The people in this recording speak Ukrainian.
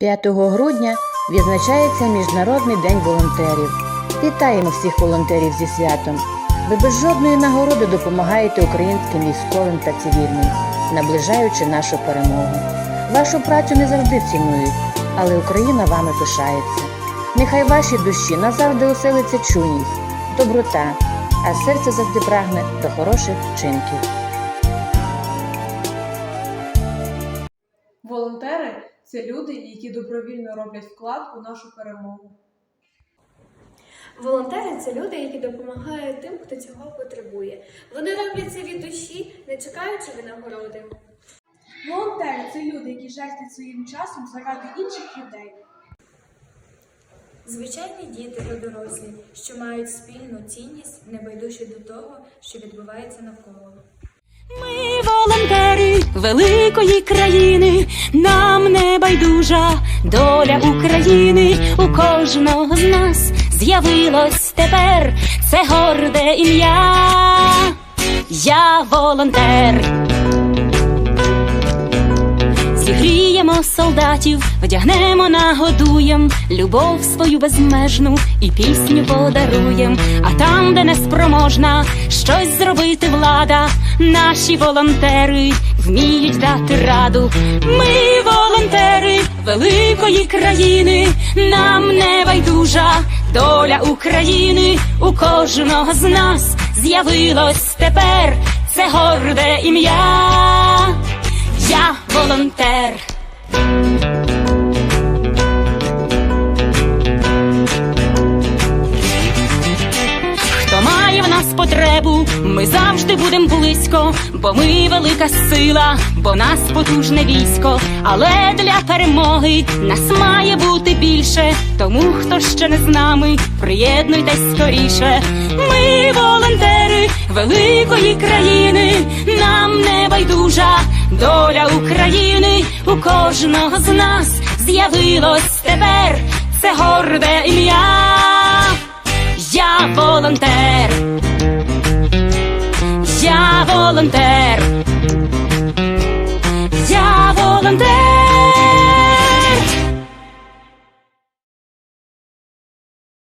5 грудня відзначається Міжнародний день волонтерів. Вітаємо всіх волонтерів зі святом. Ви без жодної нагороди допомагаєте українським військовим та цивільним, наближаючи нашу перемогу. Вашу працю не завжди цінують, але Україна вами пишається. Нехай в вашій душі назавжди оселиться чуйність, доброта, а серце завжди прагне до хороших вчинків. Волонтери це люди, які добровільно роблять вклад у нашу перемогу. Волонтери це люди, які допомагають тим, хто цього потребує. Вони роблять це від душі, не чекаючи винагороди. Волонтери це люди, які жертвують своїм часом заради інших людей. Звичайні діти та дорослі, що мають спільну цінність, небайдужі до того, що відбувається навколо. Ми волонтери великої країни, нам не байдужа доля України. У кожного з нас з'явилось тепер це горде ім'я. Я волонтер. Солдатів, вдягнемо, нагодуєм, любов свою безмежну і пісню подаруєм. А там, де неспроможна щось зробити влада, наші волонтери вміють дати раду. Ми волонтери великої країни, нам не байдужа доля України. У кожного з нас з'явилось тепер це горде ім'я. Нас потребу, ми завжди будем близько, бо ми велика сила, бо нас потужне військо. Але для перемоги нас має бути більше. Тому хто ще не з нами, приєднуйтесь скоріше. Ми волонтери великої країни, нам не байдужа доля України. У кожного з нас з'явилось тепер це горде ім'я. Я волонтер. Волонтер. Я волонтер.